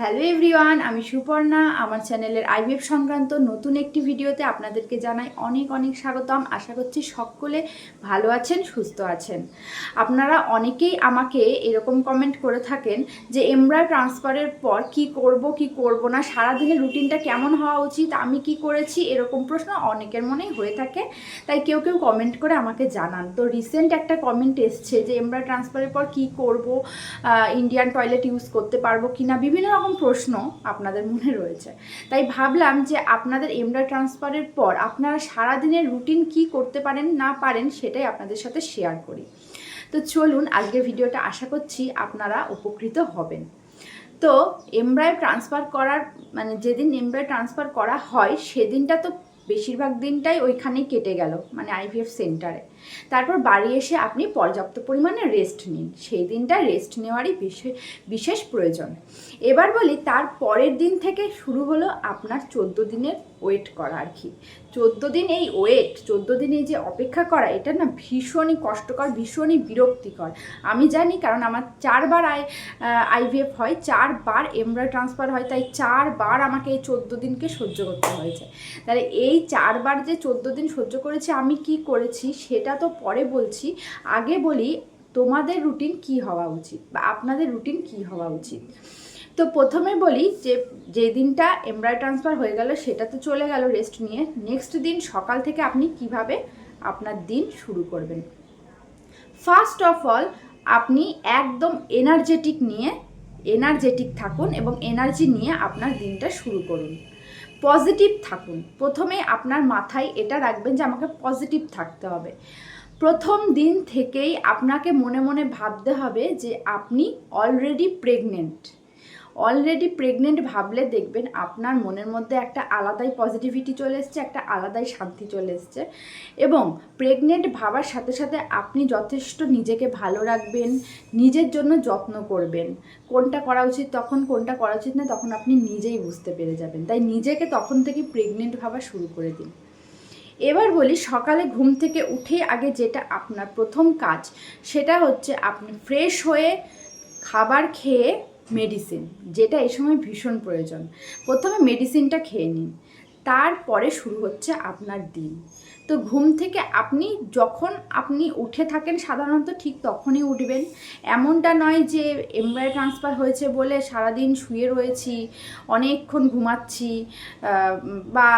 Hello everyone, আমি সুপর্ণা। আমার চ্যানেলের আইভিএফ সংক্রান্ত নতুন একটি ভিডিওতে আপনাদেরকে জানাই অনেক অনেক স্বাগতম। আশা করছি সকলে ভালো আছেন, সুস্থ আছেন। আপনারা অনেকেই আমাকে এরকম কমেন্ট করে থাকেন যে এমব্রয় ট্রান্সফারের পর কি করব কি করব না? সারাদিনের রুটিনটা কেমন হওয়া উচিত? আমি কি করেছি? এরকম প্রশ্ন অনেকের মনেই হয়ে থাকে। তাই কেউ কেউ কমেন্ট করে আমাকে জানান। তো রিসেন্ট একটা কমেন্ট এসছে যে এমব্রয় ট্রান্সফারের পর কি করব? ইন্ডিয়ান টয়লেট ইউজ করতে পারব কি না বিভিন্ন রকম প্রশ্ন আপনাদের মনে রয়েছে। তাই ভাবলাম যে আপনাদের এমডা ট্রান্সফারের পর আপনারা সারাদিনের রুটিন কি করতে পারেন, না পারেন সেটাই আপনাদের সাথে শেয়ার করি। তো চলুন আজকের ভিডিওটা আশা করছি আপনারা উপকৃত হবেন। তো এমব্রয় ট্রান্সফার করার মানে যেদিন এমব্রয় ট্রান্সফার করা হয়, সেদিনটা তো বেশিরভাগ দিনটাই ওইখানেই কেটে গেল মানে আইভিএফ সেন্টারে। তারপর বাড়ি এসে আপনি পর্যাপ্ত পরিমাণে রেস্ট নিন। সেই দিনটা রেস্ট নেওয়ারই বিশেষ প্রয়োজন। এবার বলি, তার পরের দিন থেকে শুরু হলো আপনার চোদ্দ দিনের ওয়েট করা আর কি। চোদ্দ দিন এই ওয়েট চোদ্দ দিন এই যে অপেক্ষা করা, এটা না ভীষণই কষ্টকর, ভীষণই বিরক্তিকর। আমি জানি কারণ আমার চারবার আই আইভিএফ হয়, চারবার এমব্রয় ট্রান্সফার হয়, তাই চারবার আমাকে এই চোদ্দ দিনকে সহ্য করতে হয়েছে। তাহলে এই চারবার যে চোদ্দ দিন সহ্য করেছি, আমি কি করেছি সেটা তো পরে বলছি। আগে বলি, তোমাদের রুটিন কি হওয়া উচিত? বা আপনাদের রুটিন কি হওয়া উচিত? তো প্রথমে বলি যে যে দিনটা এমব্রয় ট্রান্সফার হয়ে গেল, সেটা তো চলে গেল রেস্ট নিয়ে। নেক্সট দিন সকাল থেকে আপনি কীভাবে আপনার দিন শুরু করবেন? ফার্স্ট অফ অল আপনি একদম এনার্জেটিক নিয়ে এনার্জেটিক থাকুন এবং এনার্জি নিয়ে আপনার দিনটা শুরু করুন। পজিটিভ থাকুন। প্রথমে আপনার মাথায় এটা রাখবেন যে, আমাকে পজিটিভ থাকতে হবে। প্রথম দিন থেকেই আপনাকে মনে মনে ভাবতে হবে যে, আপনি অলরেডি প্রেগনেন্ট অলরেডি প্রেগনেন্ট ভাবলে দেখবেন আপনার মনের মধ্যে একটা আলাদাই পজিটিভিটি চলে এসছে, একটা আলাদাই শান্তি চলে এসছে। এবং প্রেগনেন্ট ভাবার সাথে সাথে আপনি যথেষ্ট নিজেকে ভালো রাখবেন, নিজের জন্য যত্ন করবেন। কোনটা করা উচিত তখন, কোনটা করা উচিত না তখন আপনি নিজেই বুঝতে পেরে যাবেন। তাই নিজেকে তখন থেকে প্রেগনেন্ট ভাবা শুরু করে দিন। এবার বলি, সকালে ঘুম থেকে উঠে আগে যেটা আপনার প্রথম কাজ, সেটা হচ্ছে আপনি ফ্রেশ হয়ে খাবার খেয়ে মেডিসিন যেটা এই সময় ভীষণ প্রয়োজন। প্রথমে মেডিসিনটা খেয়ে নিন। তারপরে শুরু হচ্ছে আপনার দিন। তো ঘুম থেকে আপনি যখন আপনি উঠে থাকেন সাধারণত ঠিক তখনই উঠবেন। এমনটা নয় যে এমব্রয় ট্রান্সফার হয়েছে বলে সারাদিন শুয়ে রয়েছি, অনেকক্ষণ ঘুমাচ্ছি বা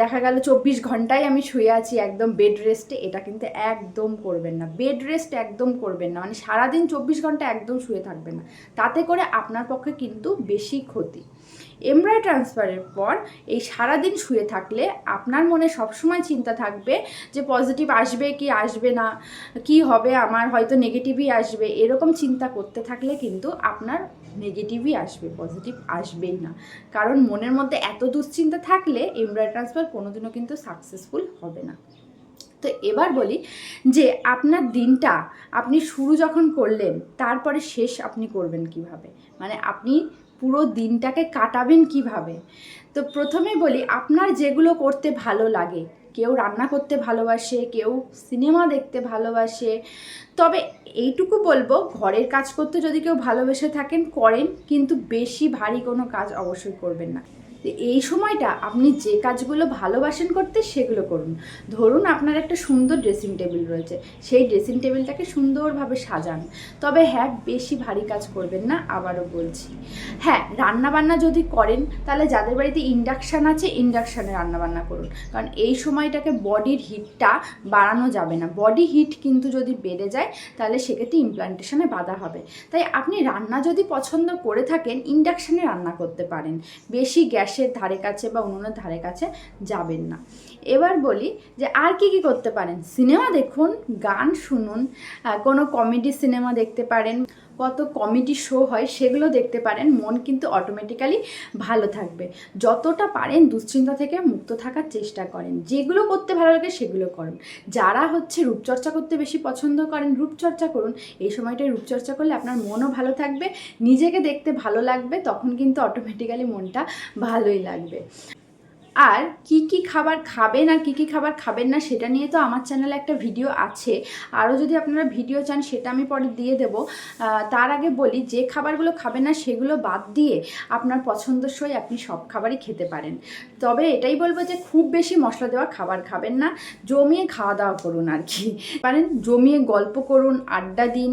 দেখা গেল চব্বিশ ঘন্টায় আমি শুয়ে আছি একদম বেড রেস্টে এটা কিন্তু একদম করবেন না। বেড রেস্ট একদম করবেন না। মানে সারাদিন চব্বিশ ঘণ্টা একদম শুয়ে থাকবেন না। তাতে করে আপনার পক্ষে কিন্তু বেশি ক্ষতি। এমব্রয় ট্রান্সফারের পর এই সারাদিন শুয়ে থাকলে আপনার মনে সবসময় চিন্তা থাকবে যে পজিটিভ আসবে কি আসবে না, কি হবে আমার, হয়তো নেগেটিভই আসবে। এরকম চিন্তা করতে থাকলে কিন্তু আপনার নেগেটিভই আসবে, পজিটিভ আসবেই না। কারণ মনের মধ্যে এত দুশ্চিন্তা থাকলে এমব্রয় ট্রান্সফার কোনোদিনও কিন্তু সাকসেসফুল হবে না। তো এবার বলি যে আপনার দিনটা আপনি শুরু যখন করলেন, তারপরে শেষ আপনি করবেন কীভাবে? মানে আপনি পুরো দিনটাকে কাটাবেন কীভাবে? তো প্রথমে বলি, আপনার যেগুলো করতে ভালো লাগে, কেউ রান্না করতে ভালোবাসে, কেউ সিনেমা দেখতে ভালোবাসে তবে এইটুকু বলব, ঘরের কাজ করতে যদি কেউ ভালোবেসে থাকেন, করেন, কিন্তু বেশি ভারী কোনো কাজ অবশ্যই করবেন না। এই সময়টা আপনি যে কাজগুলো ভালোবাসেন করতে, সেগুলো করুন। ধরুন আপনার একটা সুন্দর ড্রেসিং টেবিল রয়েছে, সেই ড্রেসিং টেবিলটাকে সুন্দরভাবে সাজান। তবে হ্যাঁ বেশি ভারী কাজ করবেন না, আবারও বলছি। হ্যাঁ রান্নাবান্না যদি করেন, তাহলে যাদের বাড়িতে ইন্ডাকশান আছে ইন্ডাকশানে রান্নাবান্না করুন। কারণ এই সময়টাকে বডির হিটটা বাড়ানো যাবে না। বডি হিট কিন্তু যদি বেড়ে যায় তাহলে সেক্ষেত্রে ইমপ্লান্টেশনে বাধা হবে। তাই আপনি রান্না যদি পছন্দ করে থাকেন ইন্ডাকশানে রান্না করতে পারেন। বেশি গ্যাসের ধারে কাছে বা উনুনের ধারে কাছে যাবেন না। এবার বলি যে আর কি কি করতে পারেন? সিনেমা দেখুন, গান শুনুন কোনো কমেডি সিনেমা দেখতে পারেন, কত কমেডি শো হয় সেগুলো দেখতে পারেন, মন কিন্তু অটোমেটিক্যালি ভালো থাকবে। যতটা পারেন দুশ্চিন্তা থেকে মুক্ত থাকার চেষ্টা করেন। যেগুলো করতে ভালো লাগে সেগুলো করুন। যারা হচ্ছে রূপচর্চা করতে বেশি পছন্দ করেন, রূপচর্চা করুন। এই সময়টায় রূপচর্চা করলে আপনার মনও ভালো থাকবে, নিজেকে দেখতে ভালো লাগবে, তখন কিন্তু অটোমেটিক্যালি মনটা ভালোই লাগবে। আর কি কি খাবার খাবেন আর কি কি খাবার খাবেন না, সেটা নিয়ে তো আমার চ্যানেলে একটা ভিডিও আছে। আরও যদি আপনারা ভিডিও চান, সেটা আমি পরে দিয়ে দেবো। তার আগে বলি, যে খাবারগুলো খাবেন না, সেগুলো বাদ দিয়ে আপনার পছন্দসই আপনি সব খাবারই খেতে পারেন। তবে এটাই বলব যে, খুব বেশি মশলা দেওয়া খাবার খাবেন না, জমিয়ে খাওয়া দাওয়া করুন আর কি। পারেন, জমিয়ে গল্প করুন, আড্ডা দিন।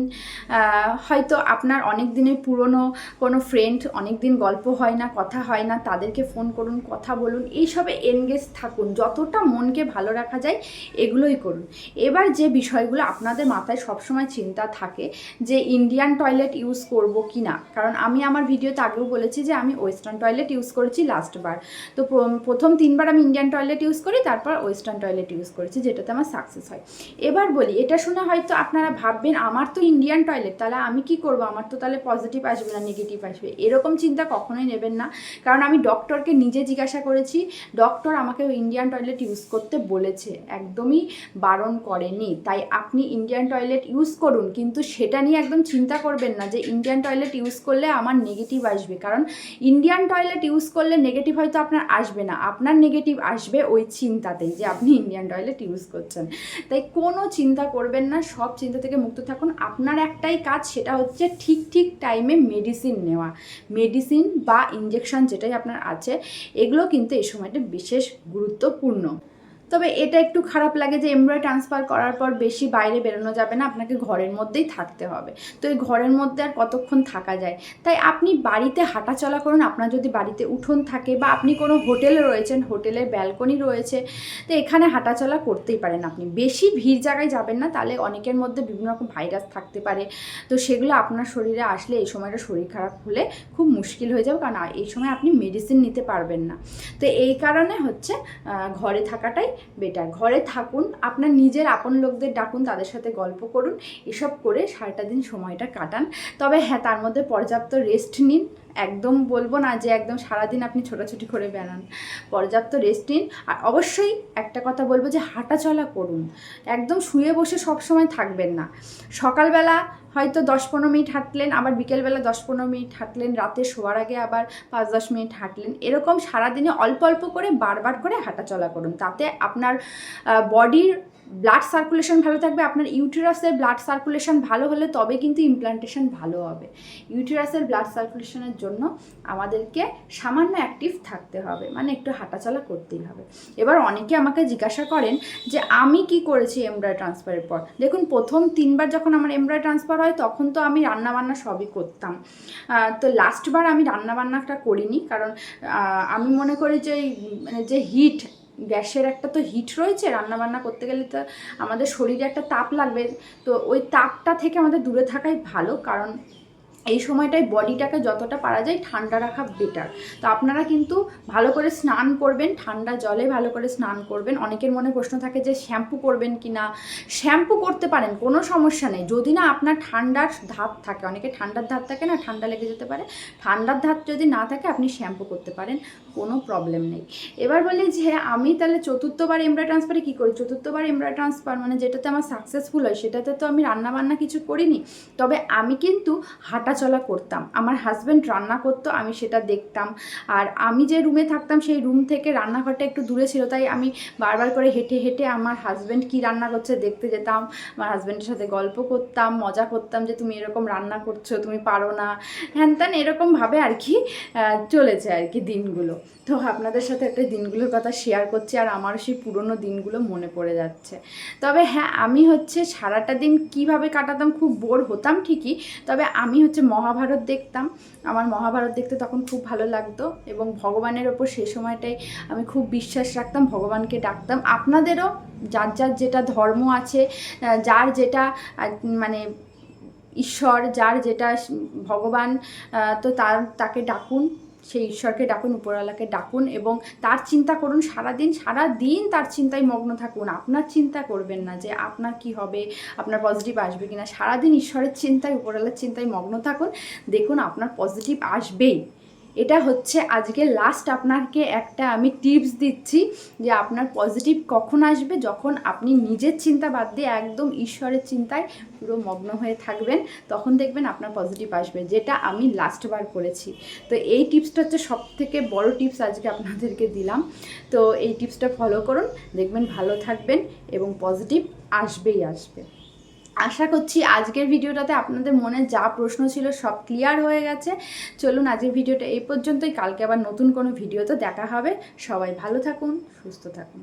হয়তো আপনার অনেক দিনের পুরনো কোনো ফ্রেন্ড অনেক দিন গল্প হয় না, কথা হয় না, তাদেরকে ফোন করুন, কথা বলুন এইসবে এনগেজ থাকুন, যতটা মনকে ভালো রাখা যায় এগুলোই করুন। এবার যে বিষয়গুলো আপনাদের মাথায় সবসময় চিন্তা থাকে যে ইন্ডিয়ান টয়লেট ইউজ করব কি না কারণ আমি আমার ভিডিওতে আগেও বলেছি যে আমি ওয়েস্টার্ন টয়লেট ইউজ করেছি লাস্টবার তো প্রথম তিনবার আমি ইন্ডিয়ান টয়লেট ইউজ করি, তারপর ওয়েস্টার্ন টয়লেট ইউজ করেছি, যেটাতে আমার সাকসেস হয়। এবার বলি, এটা শুনে হয়তো আপনারা ভাববেন, আমার তো ইন্ডিয়ান টয়লেট তাহলে আমি কি করব? আমার তো তাহলে পজিটিভ আসবে না নেগেটিভ আসবে? এরকম চিন্তা কখনোই নেবেন না। কারণ আমি ডক্টরকে নিজে জিজ্ঞাসা করেছি ডক্টর আমাকে ইন্ডিয়ান টয়লেট ইউজ করতে বলেছে। একদমই বারণ করেনি। তাই আপনি ইন্ডিয়ান টয়লেট ইউজ করুন, কিন্তু সেটা নিয়ে একদম চিন্তা করবেন না যে ইন্ডিয়ান টয়লেট ইউজ করলে আমার নেগেটিভ আসবে। কারণ ইন্ডিয়ান টয়লেট ইউজ করলে নেগেটিভ হয়তো আপনার আসবে না। আপনার নেগেটিভ আসবে ওই চিন্তাতেই যে আপনি ইন্ডিয়ান টয়লেট ইউজ করছেন। তাই কোনো চিন্তা করবেন না, সব চিন্তা থেকে মুক্ত থাকুন। আপনার একটাই কাজ, সেটা হচ্ছে ঠিক ঠিক টাইমে মেডিসিন নেওয়া। মেডিসিন বা ইঞ্জেকশন যেটাই আপনার আছে, এগুলো কিন্তু এই সময়টা বিশেষ গুরুত্বপূর্ণ। তবে এটা একটু খারাপ লাগে যে এমব্রয় ট্রান্সফার করার পর বেশি বাইরে বেরোনো যাবে না, আপনাকে ঘরের মধ্যেই থাকতে হবে। তো এই ঘরের মধ্যে আর কতক্ষণ থাকা যায়? তাই আপনি বাড়িতে হাঁটাচলা করুন, আপনার যদি বাড়িতে উঠোন থাকে বা আপনি কোনো হোটেলে রয়েছেন, হোটেলের ব্যালকনি রয়েছে, তো এখানে হাঁটাচলা করতেই পারেন আপনি। বেশি ভিড় জায়গায় যাবেন না, তাহলে অনেকের মধ্যে বিভিন্ন রকম ভাইরাস থাকতে পারে। তো সেগুলো আপনার শরীরে আসলে এই সময়টা শরীর খারাপ হলে খুব মুশকিল হয়ে যাবে, কারণ এই সময় আপনি মেডিসিন নিতে পারবেন না। তো এই কারণে হচ্ছে ঘরে থাকাটাই বেটার। ঘরে থাকুন, আপনার নিজের আপন লোকদের ডাকুন, তাদের সাথে গল্প করুন, এসব করে সারাটা দিন সময়টা কাটান। তবে হ্যাঁ তার মধ্যে পর্যাপ্ত রেস্ট নিন। একদম বলব না যে একদম সারাদিন আপনি ছোটাছুটি করে বেড়ান। পর্যাপ্ত রেস্ট নিন। আর অবশ্যই একটা কথা বলব যে হাঁটাচলা করুন। একদম শুয়ে বসে সব সময় থাকবেন না। সকালবেলা হয়তো দশ পনেরো মিনিট হাঁটলেন, আবার বিকেলবেলা দশ পনেরো মিনিট হাঁটলেন, রাতে শোয়ার আগে আবার পাঁচ দশ মিনিট হাঁটলেন। এরকম সারাদিনে অল্প অল্প করে বারবার করে হাঁটাচলা করুন। তাতে আপনার বডির ব্লাড সার্কুলেশন ভালো থাকবে, আপনার ইউটেরাসের ব্লাড সার্কুলেশন ভালো হলে তবে কিন্তু ইমপ্লান্টেশন ভালো হবে। ইউটেরাসের ব্লাড সার্কুলেশনের জন্য আমাদেরকে সামান্য অ্যাক্টিভ থাকতে হবে মানে একটু হাঁটাচলা করতেই হবে। এবার অনেকে আমাকে জিজ্ঞাসা করেন যে, আমি কি করেছি এমব্রয় ট্রান্সফারের পর? দেখুন, প্রথম তিনবার যখন আমার এমব্রয় ট্রান্সফার হয়, তখন তো আমি রান্নাবান্না সবই করতাম। তো লাস্টবার আমি রান্নাবান্নাটা করিনি, কারণ আমি মনে করি যে মানে যে হিট গ্যাসের একটা তো হিট রয়েছে, রান্নাবান্না করতে গেলে তো আমাদের শরীরে একটা তাপ লাগবে। তো ওই তাপটা থেকে আমাদের দূরে থাকাই ভালো, কারণ এই সময়টায় বডিটাকে যতটা পারা যায় ঠান্ডা রাখা বেটার তো আপনারা কিন্তু ভালো করে স্নান করবেন, ঠান্ডা জলে ভালো করে স্নান করবেন। অনেকের মনে প্রশ্ন থাকে যে শ্যাম্পু করবেন কি না শ্যাম্পু করতে পারেন, কোনো সমস্যা নেই। যদি না আপনার ঠান্ডার ধাপ থাকে, অনেকে ঠান্ডার ধাপ থাকে না, ঠান্ডা লেগে যেতে পারে। ঠান্ডার ধাপ যদি না থাকে, আপনি শ্যাম্পু করতে পারেন, কোনো প্রবলেম নেই। এবার বলি যে আমি তাহলে চতুর্থবার এমব্রয় ট্রান্সফারে কী করি? চতুর্থবার এমব্রয় ট্রান্সফার মানে যেটাতে আমার সাকসেসফুল হয়, সেটাতে তো আমি রান্না বান্না কিছু করিনি। তবে আমি কিন্তু হাঁটাচলা করতাম। আমার হাজব্যান্ড রান্না করতো, আমি সেটা দেখতাম। আর আমি যে রুমে থাকতাম, সেই রুম থেকে রান্নাঘরটা একটু দূরে ছিল, তাই আমি বারবার করে হেঁটে হেঁটে আমার হাজব্যান্ড কী রান্না করছে দেখতে যেতাম। আমার হাজব্যান্ডের সাথে গল্প করতাম, মজা করতাম যে, তুমি এরকম রান্না করছ, তুমি পারো না। হ্যান ত্যান এরকমভাবে আর কি চলেছে আর কি দিনগুলো। তো আপনাদের সাথে একটা দিনগুলোর কথা শেয়ার করছি, আর আমারও সেই পুরনো দিনগুলো মনে পড়ে যাচ্ছে। তবে হ্যাঁ আমি হচ্ছে সারাটা দিন কীভাবে কাটাতাম, খুব বোর হতাম ঠিকই, তবে আমি হচ্ছে মহাভারত দেখতাম, আমার মহাভারত দেখতে তখন খুব ভালো লাগতো এবং ভগবানের ওপর সেই সময়টাই আমি খুব বিশ্বাস রাখতাম, ভগবানকে ডাকতাম। আপনাদেরও যার যার যেটা ধর্ম আছে যার যেটা মানে ঈশ্বর, যার যেটা ভগবান তো তার, তাকে ডাকুন। সেই ঈশ্বরকে ডাকুন, উপরওয়ালাকে ডাকুন এবং তার চিন্তা করুন সারাদিন সারা দিন তার চিন্তায় মগ্ন থাকুন। আপনার চিন্তা করবেন না যে আপনার কি হবে, আপনার পজিটিভ আসবে কিনা। সারাদিন ঈশ্বরের চিন্তায়, উপরওয়ালার চিন্তায় মগ্ন থাকুন। দেখুন আপনার পজিটিভ আসবেই। এটা হচ্ছে আজকে লাস্ট আপনাকে একটা আমি টিপস দিচ্ছি যে আপনার পজিটিভ কখন আসবে যখন আপনি নিজের চিন্তা বাদ দিয়ে একদম ঈশ্বরের চিন্তায় পুরো মগ্ন হয়ে থাকবেন, তখন দেখবেন আপনার পজিটিভ আসবে, যেটা আমি লাস্টবার করেছি। তো এই টিপসটা হচ্ছে সব থেকে বড় টিপস আজকে আপনাদেরকে দিলাম। তো এই টিপসটা ফলো করুন, দেখবেন ভালো থাকবেন এবং পজিটিভ আসবেই আসবে। আশা করছি আজকের ভিডিওটাতে আপনাদের মনে যা প্রশ্ন ছিল সব ক্লিয়ার হয়ে গেছে। চলুন আজকের ভিডিওটা এই পর্যন্তই। কালকে আবার নতুন কোনো ভিডিওতে দেখা হবে। সবাই ভালো থাকুন, সুস্থ থাকুন।